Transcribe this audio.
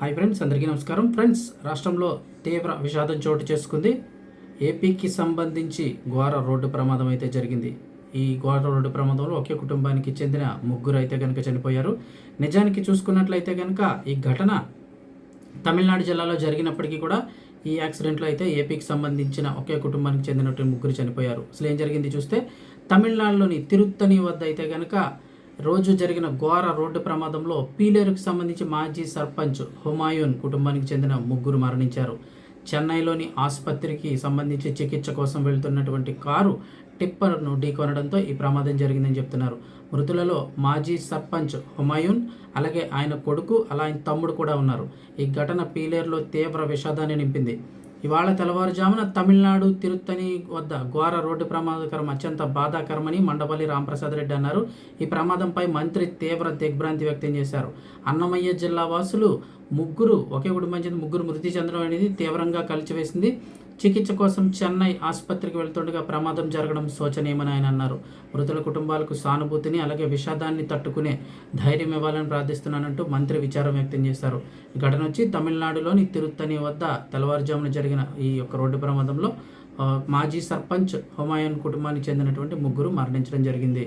Hi friends అందరికీ నమస్కారం. Friends రాష్ట్రంలో తీవ్ర విషాదం చోటు చేసుకుంది. ఏపీకి సంబంధించి ఘోర రోడ్డు ప్రమాదం అయితే జరిగింది. ఈ ఘోర రోడ్డు ప్రమాదంలో ఒకే కుటుంబానికి చెందిన ముగ్గురు అయితే కనుక చనిపోయారు. నిజానికి చూసుకున్నట్లయితే కనుక ఈ ఘటన తమిళనాడు జిల్లాలో జరిగినప్పటికీ కూడా ఈ యాక్సిడెంట్లో అయితే ఏపీకి సంబంధించిన ఒకే కుటుంబానికి చెందినటువంటి ముగ్గురు చనిపోయారు. అసలు ఏం జరిగింది చూస్తే తమిళనాడులోని తిరుత్తని వద్ద అయితే కనుక రోజు జరిగిన ఘోర రోడ్డు ప్రమాదంలో పీలేరుకు సంబంధించి మాజీ సర్పంచ్ హుమాయూన్ కుటుంబానికి చెందిన ముగ్గురు మరణించారు. చెన్నైలోని ఆసుపత్రికి సంబంధించి చికిత్స కోసం వెళ్తున్నటువంటి కారు టిప్పర్ను ఢీకొనడంతో ఈ ప్రమాదం జరిగిందని చెప్తున్నారు. మృతులలో మాజీ సర్పంచ్ హుమాయూన్ అలాగే ఆయన కొడుకు అలా ఆయన తమ్ముడు కూడా ఉన్నారు. ఈ ఘటన పీలేరులో తీవ్ర విషాదాన్ని నింపింది. ఇవాళ తెల్లవారుజామున తమిళనాడు తిరుత్తని వద్ద ఘోర రోడ్డు ప్రమాదకరం అత్యంత బాధాకరమని మండపల్లి రామప్రసాద్ రెడ్డి అన్నారు. ఈ ప్రమాదంపై మంత్రి తీవ్ర దిగ్భ్రాంతి వ్యక్తం చేశారు. అన్నమయ్య జిల్లా వాసులు ముగ్గురు ఒకే కుటుంబం చెందిన ముగ్గురు మృతి చెందడం అనేది తీవ్రంగా కలిచివేసింది. చికిత్స కోసం చెన్నై ఆసుపత్రికి వెళ్తుండగా ప్రమాదం జరగడం శోచనీయమని ఆయన అన్నారు. మృతుల కుటుంబాలకు సానుభూతిని అలాగే విషాదాన్ని తట్టుకునే ధైర్యం ఇవ్వాలని ప్రార్థిస్తున్నానంటూ మంత్రి విచారం వ్యక్తం చేశారు. ఘటన వచ్చి తమిళనాడులోని తిరుత్తని వద్ద తెల్లవారుజామున జరిగిన ఈ యొక్క రోడ్డు ప్రమాదంలో మాజీ సర్పంచ్ హుమాయూన్ కుటుంబానికి చెందినటువంటి ముగ్గురు మరణించడం జరిగింది.